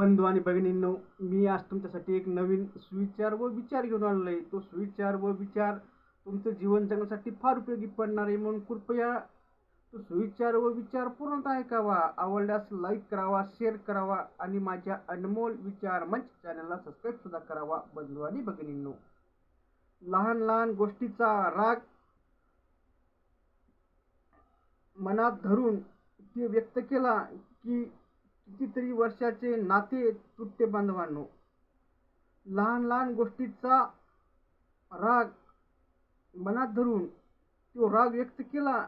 बंधू आणि भगिनींनो मी आज तुमच्यासाठी एक नवीन सुविचार व विचार घेऊन आलेलो आहे तो सुविचार व विचार तुमचं जीवन जगण्यासाठी फार उपयोगी पडणार आहे म्हणून कृपया तो सुविचार व विचार पूर्णतः ऐकावा. आवडल्यास लाईक करावा शेअर करावा आणि माझ्या अनमोल विचार मंच चॅनलला सबस्क्राईबसुद्धा करावा बंधू आणि भगिनींनो. लहान लहान गोष्टीचा राग मनात धरून ते व्यक्त केला की कितीतरी वर्षाचे नाते तुटते बांधवांनो. लहान लहान गोष्टीचा राग मनात धरून तो राग व्यक्त केला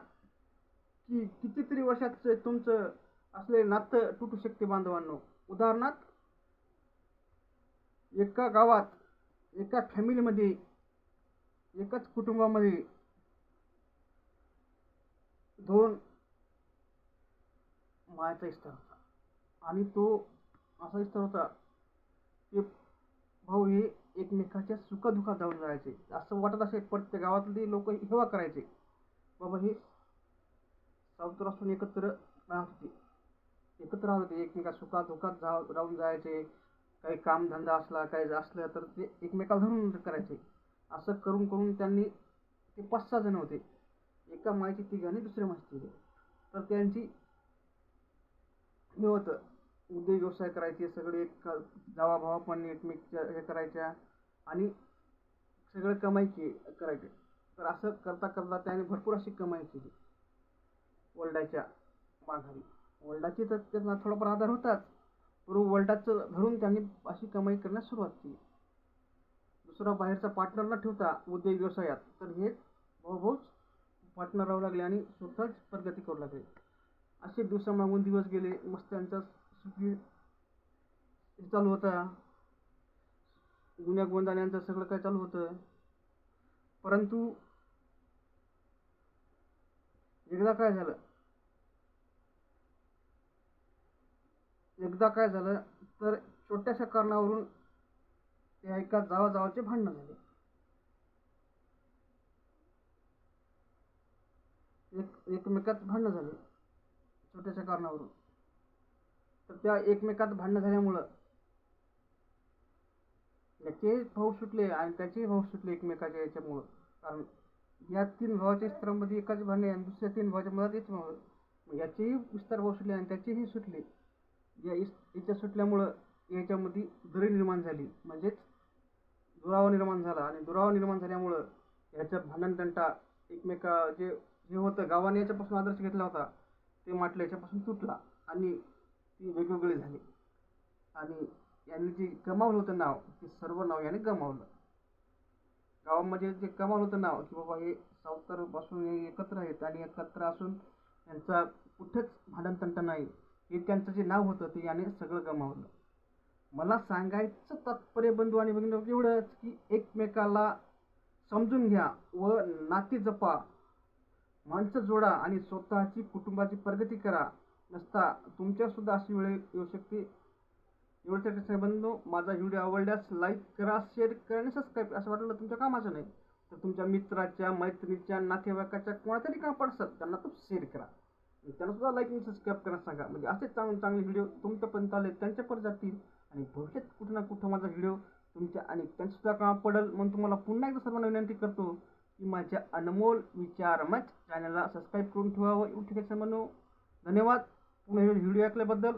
की कितीतरी वर्षाचं तुमचं असलेलं नातं तुटू शकते बांधवांनो. उदाहरणार्थ एका गावात एका फॅमिलीमध्ये एकाच कुटुंबामध्ये दोन मायाचा असतात आणि तो असा विस्तार होता. की भाऊ हे एकमेकाच्या सुखदुःखात जाऊन जायचे असं वाटत असे प्रत्येक गावातली लोक हेवा करायचे. बाबा हे सावत्र असून एकत्र राहत होते. एकत्र राहत होते. एकमेका सुखात दुःखात जा राहून जायचे. काही कामधंदा असला काही असलं तर ते एकमेकाला धरून करायचे. असं करून करून त्यांनी ते पाच सहा जण होते. एका माहिती तिघांनी दुसऱ्या माहिती तर त्यांची हे होतं. उद्योग व्यवसाय करायचे सगळे एक जावाभावा पण एकमेकच्या हे करायच्या आणि सगळं कमाई के करायचे. तर असं करता करता त्याने भरपूर अशी कमाई केली. वर्ल्डाच्या माघारी. वर्ल्डाची तर त्यांना थोडाफार आधार होताच परंतु वर्ल्डाचं धरून त्यांनी अशी कमाई करण्यास सुरुवात केली. दुसरा बाहेरचा पार्टनर न ठेवता उद्योग व्यवसायात तर हे भाऊभाऊच पार्टनर राहू लागले आणि स्वतःच प्रगती करू लागले. असे दिवसामागून दिवस गेले मस्त त्यांचा सुखी चालू होता. जुन्या गोंदाण्यांचं सगळं काय चालू होतं. परंतु एकदा काय झालं? एकदा काय झालं तर छोट्याशा कारणावरून त्या एका जावा जावाचे भांडणं झाले. एक एकमेकात भांडणं झाले छोट्याशा कारणावरून. तर त्या एकमेकात भांडणं झाल्यामुळं याचे भाऊ सुटले आणि त्याचेही भाऊ सुटले एकमेकाच्या याच्यामुळं. कारण या तीन भावाच्या स्तरामध्ये एकाच भांडणे आणि दुसऱ्या तीन भावाच्या मधात येत मग याचेही विस्तार भाऊ सुटले आणि त्याचेही सुटले. या इस याच्या सुटल्यामुळं याच्यामध्ये दरी निर्माण झाली. म्हणजेच दुरावा निर्माण झाला आणि दुरावा निर्माण झाल्यामुळं ह्याचं भांडणतंटा एकमेका जे हे होतं गावाने याच्यापासून आदर्श घेतला होता ते माटलं याच्यापासून तुटला आणि ती वेगवेगळी झाली. आणि यांनी जे गमावलं होतं नाव ते सर्व नाव याने गमावलं. गावामध्ये जे कमावलं होतं नाव की बाबा हे सावकारपासून हे एकत्र आहेत आणि एकत्र असून यांचा कुठेच भांडणतंट नाही हे त्यांचं जे नाव होतं ते याने सगळं गमावलं. मला सांगायचं तात्पर्य बंधू आणि बंधू एवढंच की एकमेकाला समजून घ्या व नाती जपा. माणसं जोडा आणि स्वतःची कुटुंबाची प्रगती करा. नसता. तुमच्यासुद्धा अशी वेळ येऊ शकते. एवढ्यासाठी बंधू माझा व्हिडिओ आवडल्यास लाईक करा शेअर करा आणि सबस्क्राईब असं वाटलं तुमच्या कामाचं नाही. तर तुमच्या मित्राच्या मैत्रिणीच्या नातेवाईकाच्या कोणातरी काम पडतात त्यांना तो शेअर करा. त्यांनासुद्धा लाईक आणि सबस्क्राईब करायला सांगा. म्हणजे असे चांगले चांगले व्हिडिओ तुमच्यापर्यंत आले त्यांच्यापर्यंत जातील. आणि भविष्यात कुठं ना कुठं माझा व्हिडिओ तुमच्या आणि त्यांच्यासुद्धा काम पडेल म्हणून तुम्हाला पुन्हा एकदा सर्वांना विनंती करतो की माझ्या अनमोल विचार मच चॅनलला सबस्क्राईब करून ठेवावं. नोटिफिकेशन म्हणून धन्यवाद. व्हिडिओ ऐकल्याबद्दल